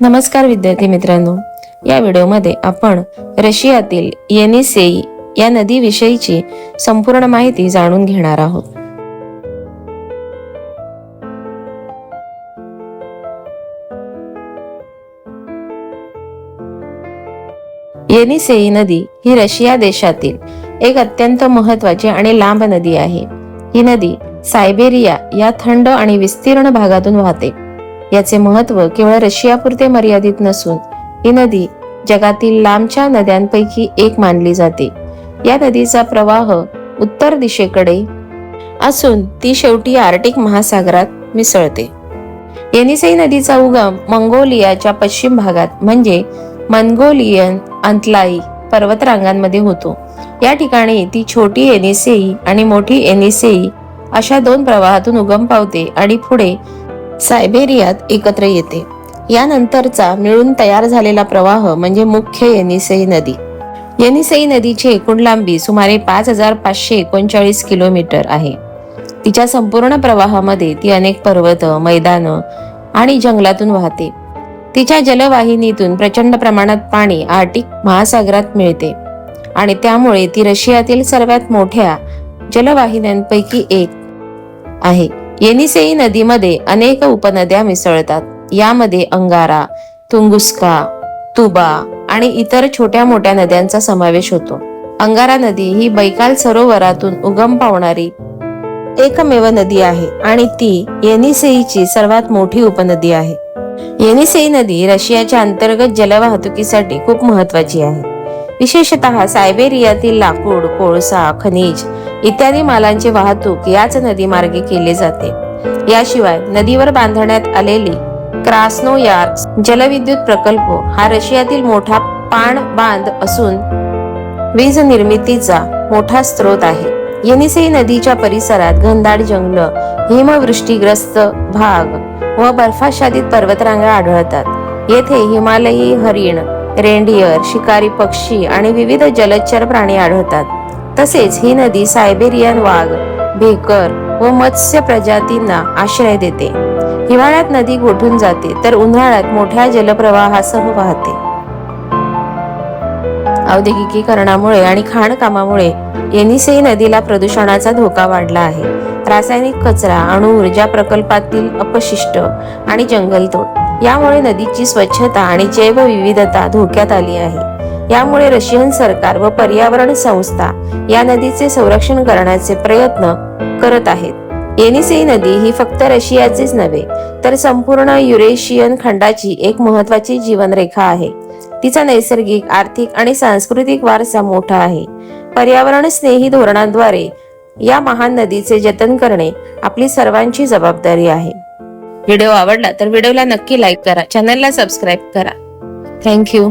नमस्कार विद्यार्थी मित्रांनो. या व्हिडिओमध्ये आपण रशियातील येनिसेई या नदीविषयीची संपूर्ण माहिती जाणून घेणार आहोत. येनिसेई नदी ही रशिया देशातील एक अत्यंत महत्वाची आणि लांब नदी आहे. ही नदी सायबेरिया या थंड आणि विस्तीर्ण भागातून वाहते. याचे महत्त्व केवळ रशियापुरते मर्यादित नसून ही नदी जगातील लांबच्या नद्यांपैकी एक मानली जाते. या नदीचा प्रवाह उत्तर दिशेकडे असून ती शेवटी आर्टिक महासागरात मिसळते. येनिसई नदीचा उगम मंगोलियाच्या पश्चिम भागात म्हणजे मंगोलियन अंतलाई पर्वतरांगांमध्ये होतो. या ठिकाणी ती छोटी एनिसेई आणि मोठी एनिसेई अशा दोन प्रवाहातून उगम पावते आणि पुढे सायबेरियात एकत्र येते. यानंतरचा मिळून तयार झालेला प्रवाह म्हणजे मुख्य येनिसई नदी. येनिसई नदीची एकूण लांबी सुमारे पाच हजार पाचशे एकोणचाळीस किलोमीटर आहे. तिच्या संपूर्ण प्रवाहामध्ये ती अनेक पर्वत मैदानं आणि जंगलातून वाहते. तिच्या जलवाहिनीतून प्रचंड प्रमाणात पाणी आर्टिक महासागरात मिळते आणि त्यामुळे ती रशियातील सर्वात मोठ्या जलवाहिन्यांपैकी एक आहे. येनिसेई नदीमध्ये अनेक उपनद्या मिसळतात. यामध्ये अंगारा तुंगुस्का तुबा आणि इतर छोट्या मोठ्या नद्यांचा समावेश होतो. अंगारा नदी ही बैकाल सरोवरातून उगम पावणारी एकमेव नदी आहे आणि ती येनिसेईची सर्वात मोठी उपनदी आहे. येनिसेई नदी रशियाच्या अंतर्गत जलवाहतुकीसाठी खूप महत्वाची आहे. विशेषतः सायबेरियातील लाकूड कोळसा खनिज इत्यादी मालांची वाहतूक याच नदीमार्गे केली जाते. याशिवाय नदीवर बांधण्यात आलेली क्रास्नोयार जलविद्युत प्रकल्प हा रशियातील मोठा पाण बांध असून वीज निर्मितीचा मोठा स्रोत आहे. येनिसेई नदीच्या परिसरात घनदाट जंगल हिमवृष्टीग्रस्त भाग व बर्फाच्छादित पर्वतरांगा आढळतात. येथे हिमालयी हरिण रेंडियर शिकारी पक्षी आणि विविध जलचर प्राणी आढळतात. तसेच ही नदी सायबेरियन वाघ भेकर व मत्स्य प्रजातींना आश्रय देते. हिवाळ्यात नदी गोठून जाते तर उन्हाळ्यात मोठ्या जलप्रवाहासह वाहते. औद्योगिकीकरणामुळे आणि खाणकामामुळे येनिसेई नदीला प्रदूषणाचा धोका वाढला आहे. रासायनिक कचरा अणु ऊर्जा प्रकल्पातील अपशिष्ट आणि जंगलतोड यामुळे नदीची स्वच्छता आणि जैवविविधता धोक्यात आली आहे. यामुळे रशियन सरकार व पर्यावरण संस्था या नदीचे संरक्षण करण्याचे प्रयत्न करत आहेत. येनिसेई नदी ही फक्त रशियाचीच नव्हे तर संपूर्ण युरेशियन खंडाची एक महत्वाची जीवनरेखा आहे. तिचा नैसर्गिक आर्थिक आणि सांस्कृतिक वारसा मोठा आहे. पर्यावरण स्नेही धोरणाद्वारे या महान नदीचे जतन करणे आपली सर्वांची जबाबदारी आहे. व्हिडिओ आवडला तर व्हिडिओला नक्की लाईक करा चॅनलला सबस्क्राईब करा. थँक्यू